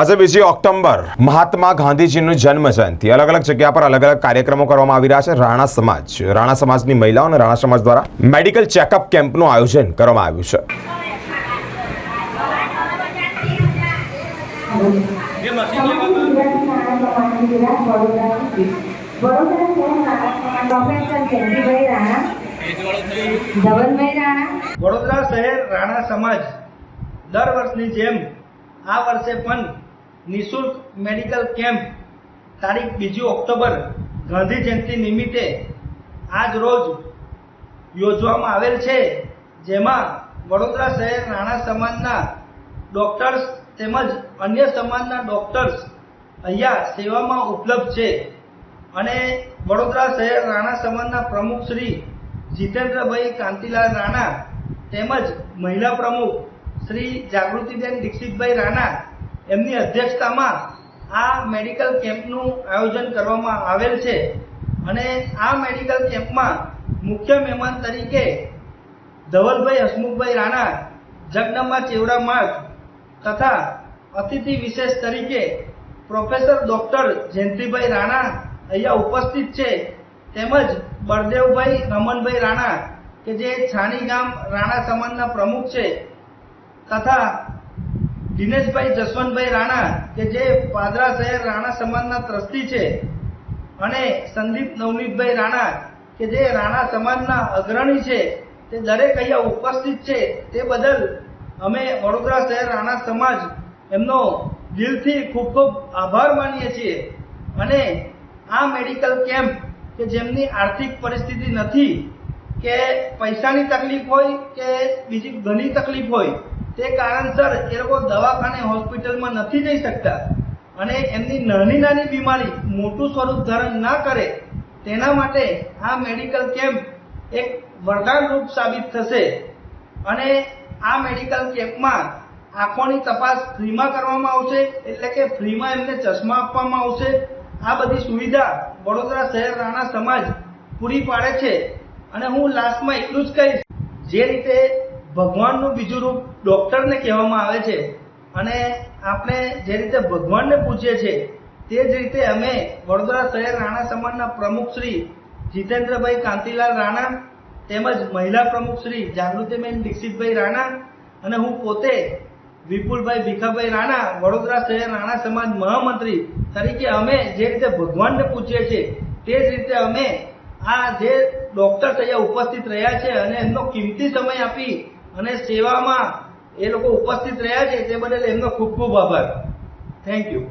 આજે બીજી ઓક્ટોબર મહાત્મા ગાંધીજીનું જન્મ જયંતિ અલગ અલગ જગ્યા પર અલગ અલગ કાર્યક્રમો કરવામાં આવી રહ્યા છે. રાણા સમાજ રાણા સમાજની મહિલાઓ અને રાણા સમાજ દ્વારા મેડિકલ ચેકઅપ કેમ્પનું આયોજન કરવામાં આવ્યું છે. વડોદરા શહેર રાણા સમાજ દર વર્ષની જેમ આ વર્ષે પણ નિઃશુલ્ક મેડિકલ કેમ્પ તારીખ બીજી ઓક્ટોબર ગાંધી જયંતિ નિમિત્તે આજ રોજ યોજવામાં આવેલ છે, જેમાં વડોદરા શહેર રાણા સમાજના ડૉક્ટર્સ તેમજ અન્ય સમાજના ડૉક્ટર્સ અહીંયા સેવામાં ઉપલબ્ધ છે. અને વડોદરા શહેર રાણા સમાજના પ્રમુખ શ્રી જીતેન્દ્રભાઈ કાંતિલાલ રાણા તેમજ મહિલા પ્રમુખ શ્રી જાગૃતિબેન દીક્ષિતભાઈ રાણા એમની અધ્યક્ષતામાં આ મેડિકલ કેમ્પનું આયોજન કરવામાં આવેલ છે. અને આ મેડિકલ કેમ્પમાં મુખ્ય મહેમાન તરીકે ધવલભાઈ હસમુખભાઈ રાણા, જગદંબા ચેવડા માર્ગ તથા અતિથિ વિશેષ તરીકે પ્રોફેસર ડૉક્ટર જયંતિભાઈ રાણા અહીંયા ઉપસ્થિત છે. તેમજ બળદેવભાઈ રમણભાઈ રાણા, કે જે છાણી ગામ રાણા સમાજના પ્રમુખ છે, તથા દિનેશભાઈ જસવંતભાઈ રાણા, કે જે પાદરા શહેર રાણા સમાજના ટ્રસ્ટી છે, અને સંદીપ નવનીતભાઈ રાણા, કે જે રાણા સમાજના અગ્રણી છે, તે દરેક અહીંયા ઉપસ્થિત છે, તે બદલ અમે વડોદરા શહેર રાણા સમાજ એમનો દિલથી ખૂબ ખૂબ આભાર માનીએ છીએ. અને આ મેડિકલ કેમ્પ, કે જેમની આર્થિક પરિસ્થિતિ નથી, કે પૈસાની તકલીફ હોય, કે બીજી ઘણી તકલીફ હોય તે કારણસર એ લોકો દવાખાને, હોસ્પિટલમાં નથી જઈ શકતા. અને એમની નાની નાની બીમારી મોટું સ્વરૂપ ધારણ ના કરે, તેના માટે આ મેડિકલ કેમ્પ એક વરદાન રૂપ સાબિત થશે. અને આ મેડિકલ કેમ્પમાં આંખોની તપાસ ફ્રીમાં કરવામાં આવશે, એટલે કે ફ્રીમાં એમને ચશ્મા આપવામાં આવશે. આ બધી સુવિધા વડોદરા શહેર રાણા સમાજ પૂરી પાડે છે. અને હું લાસ્ટમાં એટલું જ કહીશ, જે રીતે ભગવાનનું બીજું રૂપ ડૉક્ટરને કહેવામાં આવે છે. અને આપણે જે રીતે ભગવાનને પૂછીએ છીએ તે જ રીતે અમે વડોદરા શહેર રાણા સમાજના પ્રમુખ શ્રી જીતેન્દ્રભાઈ કાંતિલાલ રાણા તેમજ મહિલા પ્રમુખ શ્રી જાગૃતિબેન દીક્ષિતભાઈ રાણા અને હું પોતે વિપુલભાઈ ભીખાભાઈ રાણા, વડોદરા શહેર રાણા સમાજ મહામંત્રી તરીકે અમે જે રીતે ભગવાનને પૂછીએ છીએ તે જ રીતે અમે આ જે ડોક્ટર્સ અહીંયા ઉપસ્થિત રહ્યા છે અને એમનો કિંમતી સમય આપી અને સેવામાં એ લોકો ઉપસ્થિત રહ્યા છે તે બદલ એમનો ખૂબ ખૂબ આભાર. Thank you